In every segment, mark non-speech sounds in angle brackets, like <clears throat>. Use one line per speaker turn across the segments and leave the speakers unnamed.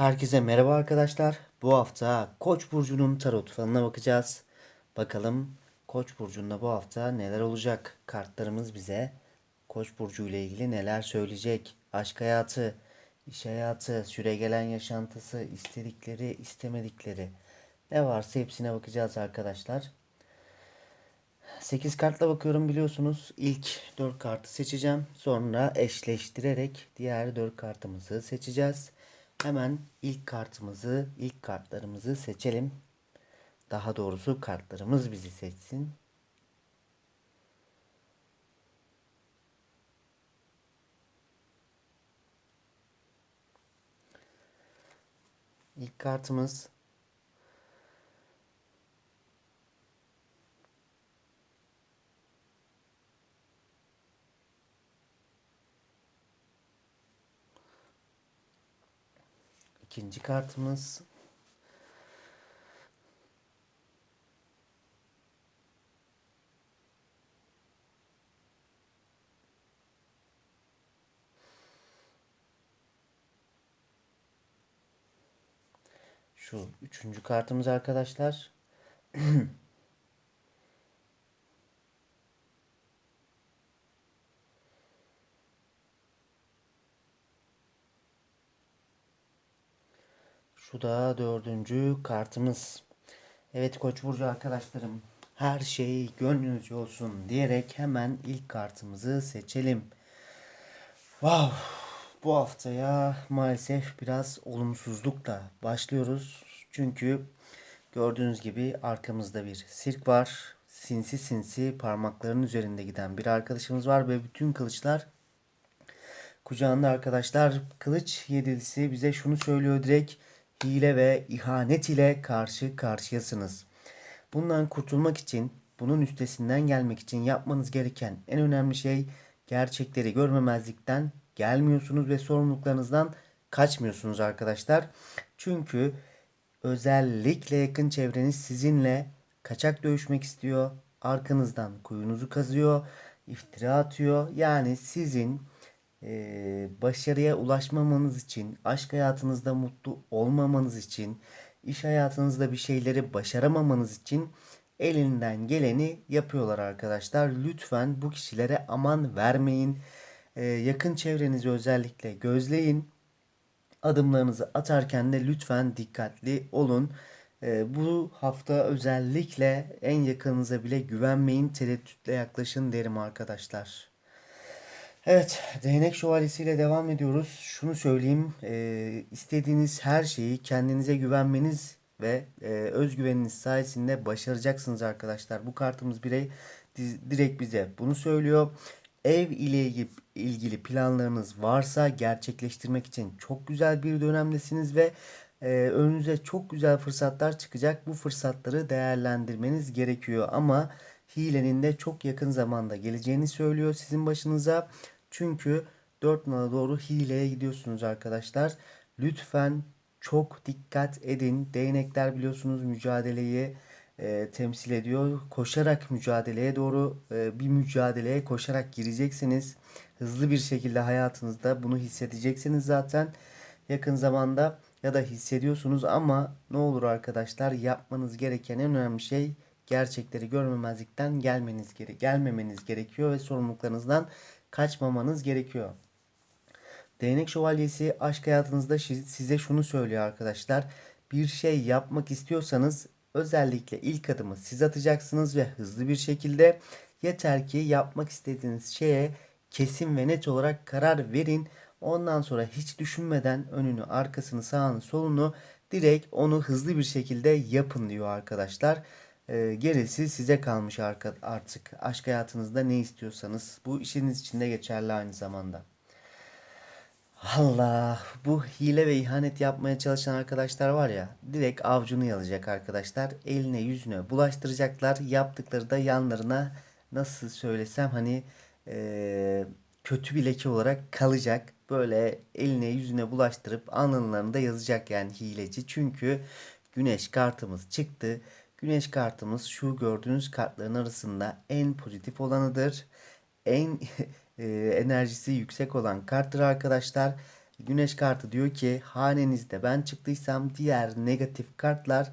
Herkese merhaba arkadaşlar. Bu hafta Koç burcunun tarot falına bakacağız. Bakalım Koç burcunda bu hafta neler olacak? Kartlarımız bize Koç burcu ile ilgili neler söyleyecek? Aşk hayatı, iş hayatı, süregelen yaşantısı, istedikleri, istemedikleri ne varsa hepsine bakacağız arkadaşlar. 8 kartla bakıyorum biliyorsunuz. İlk 4 kartı seçeceğim. Sonra eşleştirerek diğer 4 kartımızı seçeceğiz. Hemen ilk kartımızı, ilk kartlarımızı seçelim. Daha doğrusu kartlarımız bizi seçsin. İlk kartımız İkinci kartımız Şu üçüncü kartımız arkadaşlar. <clears throat> Şu da dördüncü kartımız. Evet Koç burcu arkadaşlarım. Her şey gönlünüzce olsun diyerek hemen ilk kartımızı seçelim. Wow. Bu haftaya maalesef biraz olumsuzlukla başlıyoruz. Çünkü gördüğünüz gibi arkamızda bir sirk var. Sinsi sinsi parmaklarının üzerinde giden bir arkadaşımız var ve bütün kılıçlar kucağında arkadaşlar. Kılıç yedilisi bize şunu söylüyor direkt hile ve ihanet ile karşı karşıyasınız. Bundan kurtulmak için, bunun üstesinden gelmek için yapmanız gereken en önemli şey gerçekleri görmemezlikten gelmiyorsunuz ve sorumluluklarınızdan kaçmıyorsunuz arkadaşlar. Çünkü özellikle yakın çevreniz sizinle kaçak dövüşmek istiyor. Arkanızdan kuyunuzu kazıyor, iftira atıyor. Yani sizin e, başarıya ulaşmamanız için, aşk hayatınızda mutlu olmamanız için, iş hayatınızda bir şeyleri başaramamanız için elinden geleni yapıyorlar arkadaşlar. Lütfen bu kişilere aman vermeyin. E, yakın çevrenizi özellikle gözleyin. Adımlarınızı atarken de lütfen dikkatli olun. E, bu hafta özellikle en yakınınıza bile güvenmeyin, tereddütle yaklaşın derim arkadaşlar. Evet, değnek şövalyesiyle devam ediyoruz. Şunu söyleyeyim, e, istediğiniz her şeyi kendinize güvenmeniz ve e, özgüveniniz sayesinde başaracaksınız arkadaşlar. Bu kartımız birey direkt bize bunu söylüyor. Ev ile ilgili planlarınız varsa gerçekleştirmek için çok güzel bir dönemdesiniz ve e, önünüze çok güzel fırsatlar çıkacak. Bu fırsatları değerlendirmeniz gerekiyor ama hilenin de çok yakın zamanda geleceğini söylüyor sizin başınıza. Çünkü 4 nala doğru hileye gidiyorsunuz arkadaşlar. Lütfen çok dikkat edin. Değnekler biliyorsunuz mücadeleyi e, temsil ediyor. Koşarak mücadeleye doğru e, bir mücadeleye koşarak gireceksiniz. Hızlı bir şekilde hayatınızda bunu hissedeceksiniz zaten. Yakın zamanda ya da hissediyorsunuz ama ne olur arkadaşlar yapmanız gereken en önemli şey gerçekleri görmemezlikten gelmeniz gere gelmemeniz gerekiyor ve sorumluluklarınızdan kaçmamanız gerekiyor. Değnek şövalyesi aşk hayatınızda size şunu söylüyor arkadaşlar. Bir şey yapmak istiyorsanız özellikle ilk adımı siz atacaksınız ve hızlı bir şekilde yeter ki yapmak istediğiniz şeye kesin ve net olarak karar verin. Ondan sonra hiç düşünmeden önünü, arkasını, sağını, solunu direkt onu hızlı bir şekilde yapın diyor arkadaşlar. E, gerisi size kalmış artık. Aşk hayatınızda ne istiyorsanız. Bu işiniz için de geçerli aynı zamanda. Allah bu hile ve ihanet yapmaya çalışan arkadaşlar var ya direkt avcunu yalayacak arkadaşlar. Eline yüzüne bulaştıracaklar. Yaptıkları da yanlarına nasıl söylesem hani e, kötü bir leke olarak kalacak. Böyle eline yüzüne bulaştırıp alnlarında yazacak yani hileci. Çünkü güneş kartımız çıktı. Güneş kartımız şu gördüğünüz kartların arasında en pozitif olanıdır. En <laughs> e, enerjisi yüksek olan karttır arkadaşlar. Güneş kartı diyor ki hanenizde ben çıktıysam diğer negatif kartlar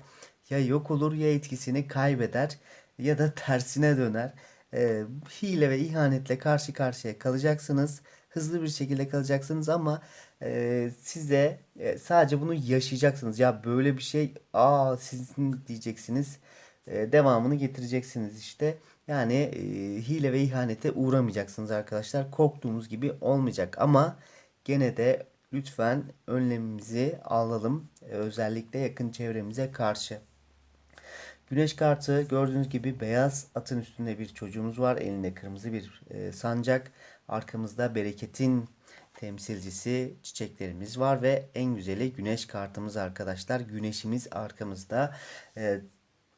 ya yok olur ya etkisini kaybeder ya da tersine döner. Ee, hile ve ihanetle karşı karşıya kalacaksınız. Hızlı bir şekilde kalacaksınız ama e, size e, sadece bunu yaşayacaksınız. Ya böyle bir şey aa sizin diyeceksiniz. E, devamını getireceksiniz işte. Yani e, hile ve ihanete uğramayacaksınız arkadaşlar. Korktuğumuz gibi olmayacak ama gene de lütfen önlemimizi alalım. E, özellikle yakın çevremize karşı. Güneş kartı gördüğünüz gibi beyaz atın üstünde bir çocuğumuz var. Elinde kırmızı bir e, sancak. Arkamızda bereketin temsilcisi çiçeklerimiz var ve en güzeli güneş kartımız arkadaşlar. Güneşimiz arkamızda. E,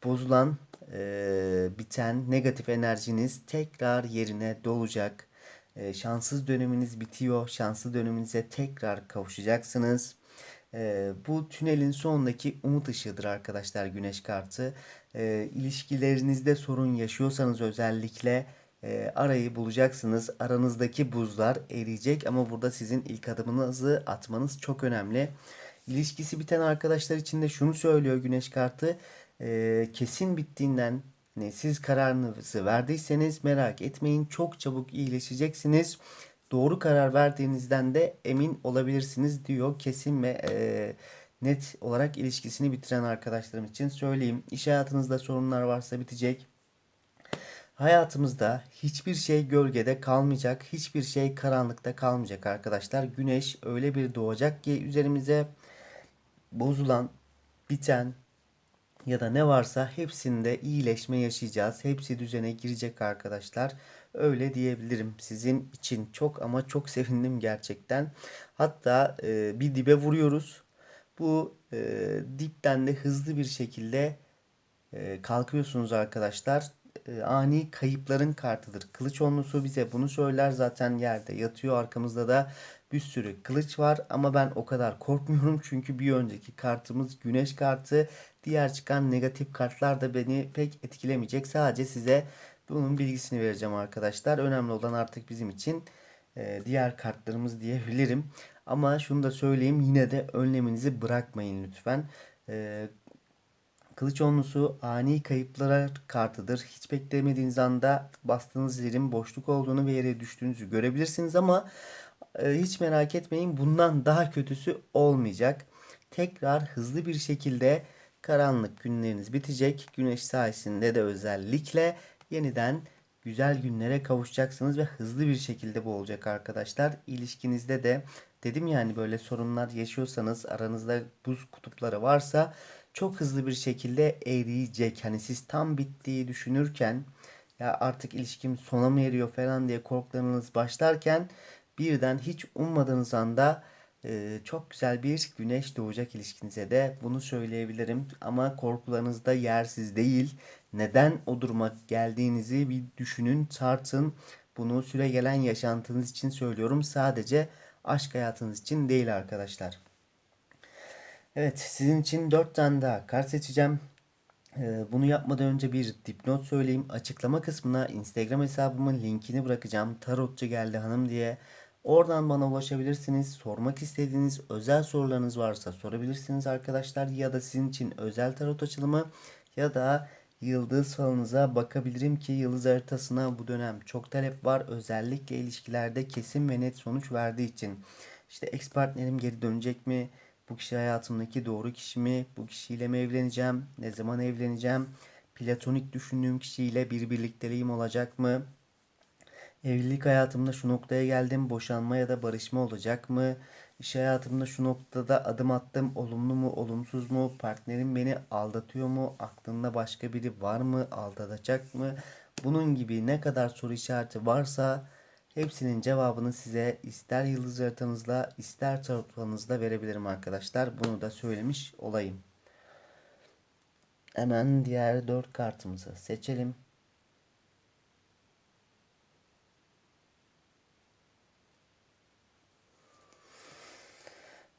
bozulan, e, biten negatif enerjiniz tekrar yerine dolacak. E, şanssız döneminiz bitiyor. Şanslı döneminize tekrar kavuşacaksınız. E, bu tünelin sonundaki umut ışığıdır arkadaşlar güneş kartı. E, ilişkilerinizde sorun yaşıyorsanız özellikle e, arayı bulacaksınız. Aranızdaki buzlar eriyecek ama burada sizin ilk adımınızı atmanız çok önemli. İlişkisi biten arkadaşlar için de şunu söylüyor güneş kartı. E, kesin bittiğinden ne siz kararınızı verdiyseniz merak etmeyin çok çabuk iyileşeceksiniz. Doğru karar verdiğinizden de emin olabilirsiniz diyor. Kesin ve e, net olarak ilişkisini bitiren arkadaşlarım için söyleyeyim. İş hayatınızda sorunlar varsa bitecek. Hayatımızda hiçbir şey gölgede kalmayacak, hiçbir şey karanlıkta kalmayacak arkadaşlar. Güneş öyle bir doğacak ki üzerimize bozulan, biten ya da ne varsa hepsinde iyileşme yaşayacağız. Hepsi düzene girecek arkadaşlar. Öyle diyebilirim sizin için çok ama çok sevindim gerçekten. Hatta e, bir dibe vuruyoruz. Bu e, dipten de hızlı bir şekilde e, kalkıyorsunuz arkadaşlar. E, ani kayıpların kartıdır. Kılıç onlusu bize bunu söyler zaten yerde yatıyor. Arkamızda da bir sürü kılıç var ama ben o kadar korkmuyorum <laughs> çünkü bir önceki kartımız güneş kartı. Diğer çıkan negatif kartlar da beni pek etkilemeyecek. Sadece size bunun bilgisini vereceğim arkadaşlar. Önemli olan artık bizim için e, diğer kartlarımız diyebilirim. Ama şunu da söyleyeyim yine de önleminizi bırakmayın lütfen. E, Kılıç onlusu ani kayıplara kartıdır. Hiç beklemediğiniz anda bastığınız yerin boşluk olduğunu ve yere düştüğünüzü görebilirsiniz ama e, hiç merak etmeyin bundan daha kötüsü olmayacak. Tekrar hızlı bir şekilde karanlık günleriniz bitecek. Güneş sayesinde de özellikle yeniden güzel günlere kavuşacaksınız ve hızlı bir şekilde bu olacak arkadaşlar. İlişkinizde de dedim yani böyle sorunlar yaşıyorsanız aranızda buz kutupları varsa çok hızlı bir şekilde eriyecek. Hani siz tam bittiği düşünürken ya artık ilişkim sona mı eriyor falan diye korkularınız başlarken birden hiç ummadığınız anda e, çok güzel bir güneş doğacak ilişkinize de bunu söyleyebilirim. Ama korkularınız da yersiz değil. Neden o duruma geldiğinizi bir düşünün, tartın. Bunu süre gelen yaşantınız için söylüyorum. Sadece aşk hayatınız için değil arkadaşlar. Evet sizin için 4 tane daha kart seçeceğim. Ee, bunu yapmadan önce bir dipnot söyleyeyim. Açıklama kısmına Instagram hesabımın linkini bırakacağım. Tarotçu geldi hanım diye. Oradan bana ulaşabilirsiniz. Sormak istediğiniz özel sorularınız varsa sorabilirsiniz arkadaşlar. Ya da sizin için özel tarot açılımı ya da yıldız falınıza bakabilirim ki yıldız haritasına bu dönem çok talep var. Özellikle ilişkilerde kesin ve net sonuç verdiği için. İşte ex partnerim geri dönecek mi? Bu kişi hayatımdaki doğru kişi mi? Bu kişiyle mi evleneceğim? Ne zaman evleneceğim? Platonik düşündüğüm kişiyle bir birlikteliğim olacak mı? Evlilik hayatımda şu noktaya geldim. Boşanma ya da barışma olacak mı? İş hayatımda şu noktada adım attım. Olumlu mu, olumsuz mu? Partnerim beni aldatıyor mu? Aklında başka biri var mı? Aldatacak mı? Bunun gibi ne kadar soru işareti varsa hepsinin cevabını size ister yıldız haritanızla ister tarotlarınızla verebilirim arkadaşlar. Bunu da söylemiş olayım. Hemen diğer dört kartımızı seçelim.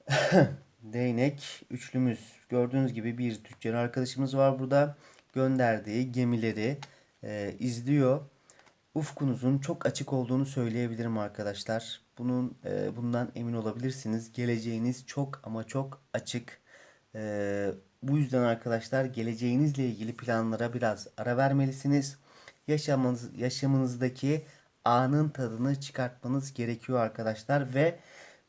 <laughs> Değnek üçlümüz. Gördüğünüz gibi bir tüccar arkadaşımız var burada. Gönderdiği gemileri e, izliyor. Ufkunuzun çok açık olduğunu söyleyebilirim arkadaşlar. Bunun e, bundan emin olabilirsiniz. Geleceğiniz çok ama çok açık. E, bu yüzden arkadaşlar geleceğinizle ilgili planlara biraz ara vermelisiniz. Yaşamınız, yaşamınızdaki anın tadını çıkartmanız gerekiyor arkadaşlar ve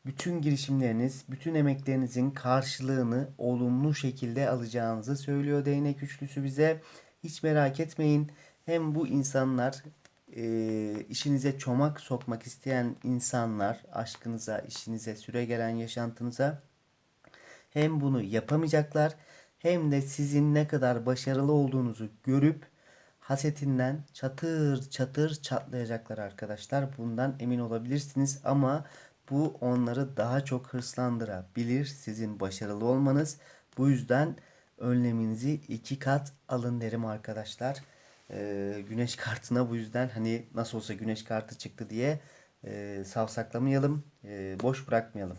bütün girişimleriniz, bütün emeklerinizin karşılığını olumlu şekilde alacağınızı söylüyor değnek üçlüsü bize. Hiç merak etmeyin. Hem bu insanlar e, işinize çomak sokmak isteyen insanlar, aşkınıza, işinize, süre gelen yaşantınıza hem bunu yapamayacaklar hem de sizin ne kadar başarılı olduğunuzu görüp hasetinden çatır çatır çatlayacaklar arkadaşlar. Bundan emin olabilirsiniz ama bu onları daha çok hırslandırabilir sizin başarılı olmanız. Bu yüzden önleminizi iki kat alın derim arkadaşlar. Ee, güneş kartına bu yüzden hani nasıl olsa güneş kartı çıktı diye e, savsaklamayalım, e, boş bırakmayalım.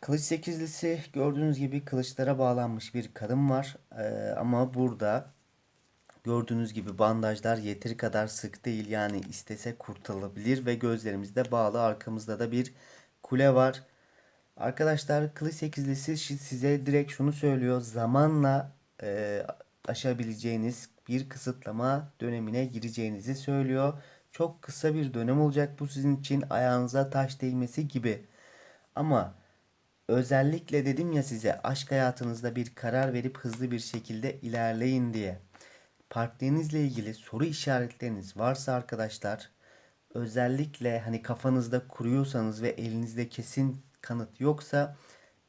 Kılıç sekizlisi gördüğünüz gibi kılıçlara bağlanmış bir kadın var. Ee, ama burada gördüğünüz gibi bandajlar yeteri kadar sık değil. Yani istese kurtulabilir ve gözlerimizde bağlı. Arkamızda da bir kule var. Arkadaşlar kılıç sekizlisi size direkt şunu söylüyor. Zamanla e, aşabileceğiniz bir kısıtlama dönemine gireceğinizi söylüyor. Çok kısa bir dönem olacak bu sizin için ayağınıza taş değmesi gibi. Ama Özellikle dedim ya size aşk hayatınızda bir karar verip hızlı bir şekilde ilerleyin diye. Partnerinizle ilgili soru işaretleriniz varsa arkadaşlar özellikle hani kafanızda kuruyorsanız ve elinizde kesin kanıt yoksa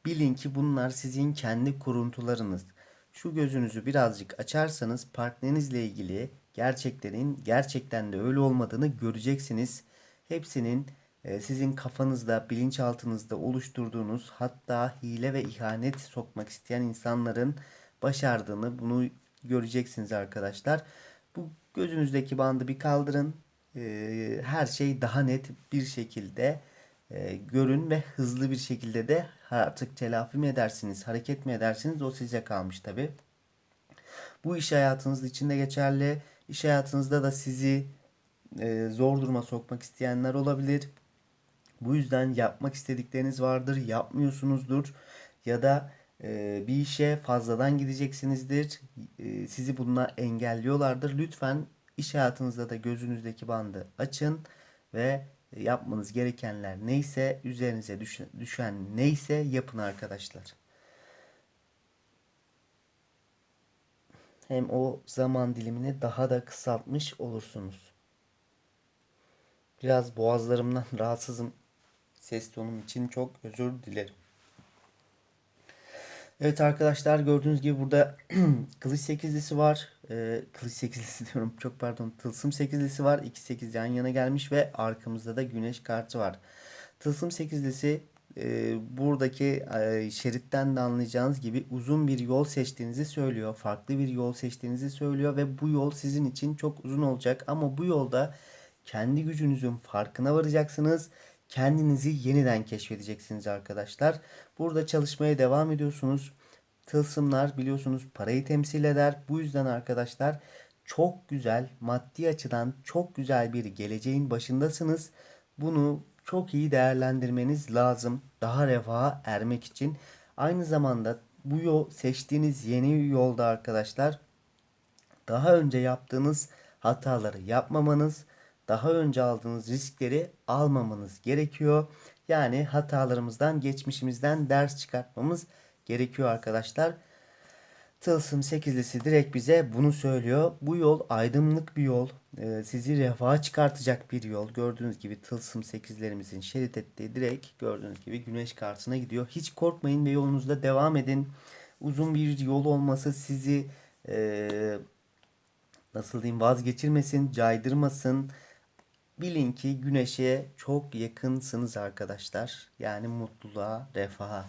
bilin ki bunlar sizin kendi kuruntularınız. Şu gözünüzü birazcık açarsanız partnerinizle ilgili gerçeklerin gerçekten de öyle olmadığını göreceksiniz. Hepsinin ee, sizin kafanızda, bilinçaltınızda oluşturduğunuz hatta hile ve ihanet sokmak isteyen insanların başardığını bunu göreceksiniz arkadaşlar. Bu gözünüzdeki bandı bir kaldırın. Ee, her şey daha net bir şekilde e, görün ve hızlı bir şekilde de artık telafi mi edersiniz, hareket mi edersiniz o size kalmış tabi. Bu iş hayatınız içinde geçerli. İş hayatınızda da sizi e, zor duruma sokmak isteyenler olabilir. Bu yüzden yapmak istedikleriniz vardır, yapmıyorsunuzdur ya da e, bir işe fazladan gideceksinizdir. E, sizi bununla engelliyorlardır. Lütfen iş hayatınızda da gözünüzdeki bandı açın ve yapmanız gerekenler neyse, üzerinize düşen neyse yapın arkadaşlar. Hem o zaman dilimini daha da kısaltmış olursunuz. Biraz boğazlarımdan <laughs> rahatsızım ses tonum için çok özür dilerim. Evet arkadaşlar gördüğünüz gibi burada <clears throat> kılıç sekizlisi var. Ee, kılıç sekizlisi <laughs> diyorum çok pardon. Tılsım sekizlisi var. 2 8 yan yana gelmiş ve arkamızda da güneş kartı var. Tılsım sekizlisi e, buradaki e, şeritten de anlayacağınız gibi uzun bir yol seçtiğinizi söylüyor. Farklı bir yol seçtiğinizi söylüyor ve bu yol sizin için çok uzun olacak. Ama bu yolda kendi gücünüzün farkına varacaksınız kendinizi yeniden keşfedeceksiniz arkadaşlar. Burada çalışmaya devam ediyorsunuz. Tılsımlar biliyorsunuz parayı temsil eder. Bu yüzden arkadaşlar çok güzel maddi açıdan çok güzel bir geleceğin başındasınız. Bunu çok iyi değerlendirmeniz lazım. Daha refaha ermek için. Aynı zamanda bu yol seçtiğiniz yeni yolda arkadaşlar daha önce yaptığınız hataları yapmamanız daha önce aldığınız riskleri almamanız gerekiyor. Yani hatalarımızdan, geçmişimizden ders çıkartmamız gerekiyor arkadaşlar. Tılsım 8'lisi direkt bize bunu söylüyor. Bu yol aydınlık bir yol. Ee, sizi refaha çıkartacak bir yol. Gördüğünüz gibi tılsım 8'lerimizin şerit ettiği direkt gördüğünüz gibi güneş karşısına gidiyor. Hiç korkmayın ve yolunuzda devam edin. Uzun bir yol olması sizi e, nasıl diyeyim vazgeçirmesin, caydırmasın. Bilin ki güneşe çok yakınsınız arkadaşlar. Yani mutluluğa, refaha.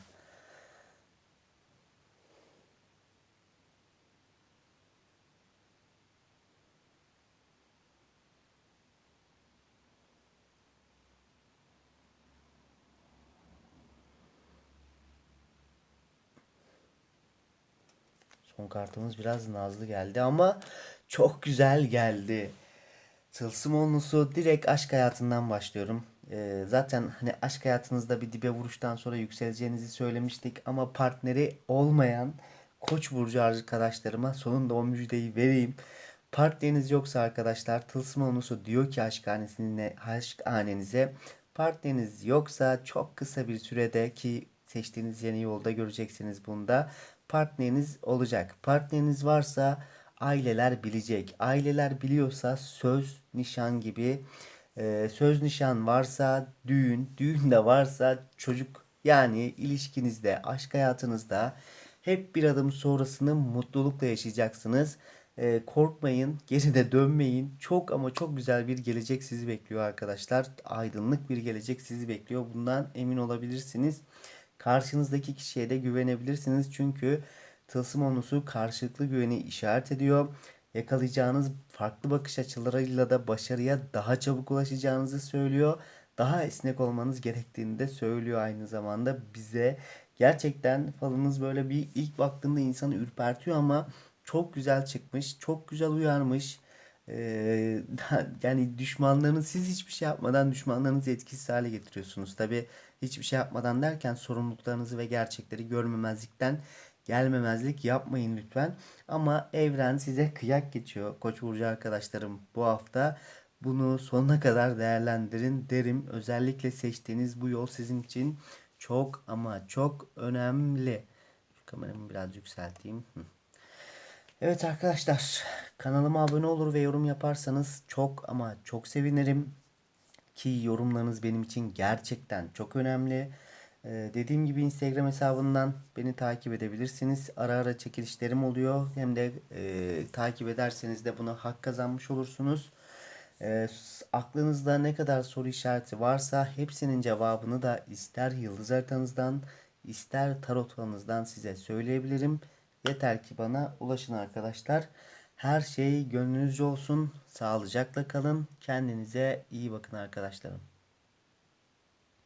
Son kartımız biraz nazlı geldi ama çok güzel geldi. Tılsım olnusu direkt aşk hayatından başlıyorum. Ee, zaten hani aşk hayatınızda bir dibe vuruştan sonra yükseleceğinizi söylemiştik ama partneri olmayan Koç burcu arkadaşlarıma sonunda o müjdeyi vereyim. Partneriniz yoksa arkadaşlar tılsım olnusu diyor ki aşk hanesine, aşk hanenize partneriniz yoksa çok kısa bir sürede ki seçtiğiniz yeni yolda göreceksiniz bunda partneriniz olacak. Partneriniz varsa aileler bilecek. Aileler biliyorsa söz, nişan gibi e, söz nişan varsa düğün, düğün de varsa çocuk yani ilişkinizde, aşk hayatınızda hep bir adım sonrasını mutlulukla yaşayacaksınız. E, korkmayın, geride dönmeyin. Çok ama çok güzel bir gelecek sizi bekliyor arkadaşlar. Aydınlık bir gelecek sizi bekliyor. Bundan emin olabilirsiniz. Karşınızdaki kişiye de güvenebilirsiniz. Çünkü tılsım onusu karşılıklı güveni işaret ediyor. Yakalayacağınız farklı bakış açılarıyla da başarıya daha çabuk ulaşacağınızı söylüyor. Daha esnek olmanız gerektiğini de söylüyor aynı zamanda bize. Gerçekten falınız böyle bir ilk baktığında insanı ürpertiyor ama çok güzel çıkmış. Çok güzel uyarmış. Ee, <laughs> yani düşmanlarınız siz hiçbir şey yapmadan düşmanlarınızı etkisiz hale getiriyorsunuz. Tabi hiçbir şey yapmadan derken sorumluluklarınızı ve gerçekleri görmemezlikten gelmemezlik yapmayın lütfen. Ama evren size kıyak geçiyor Koç burcu arkadaşlarım bu hafta. Bunu sonuna kadar değerlendirin derim. Özellikle seçtiğiniz bu yol sizin için çok ama çok önemli. Şu kameramı biraz yükselteyim. Evet arkadaşlar kanalıma abone olur ve yorum yaparsanız çok ama çok sevinirim. Ki yorumlarınız benim için gerçekten çok önemli. Ee, dediğim gibi Instagram hesabından beni takip edebilirsiniz. Ara ara çekilişlerim oluyor. Hem de e, takip ederseniz de buna hak kazanmış olursunuz. E, aklınızda ne kadar soru işareti varsa hepsinin cevabını da ister yıldız haritanızdan ister tarot falanızdan size söyleyebilirim. Yeter ki bana ulaşın arkadaşlar. Her şey gönlünüzce olsun. Sağlıcakla kalın. Kendinize iyi bakın arkadaşlarım.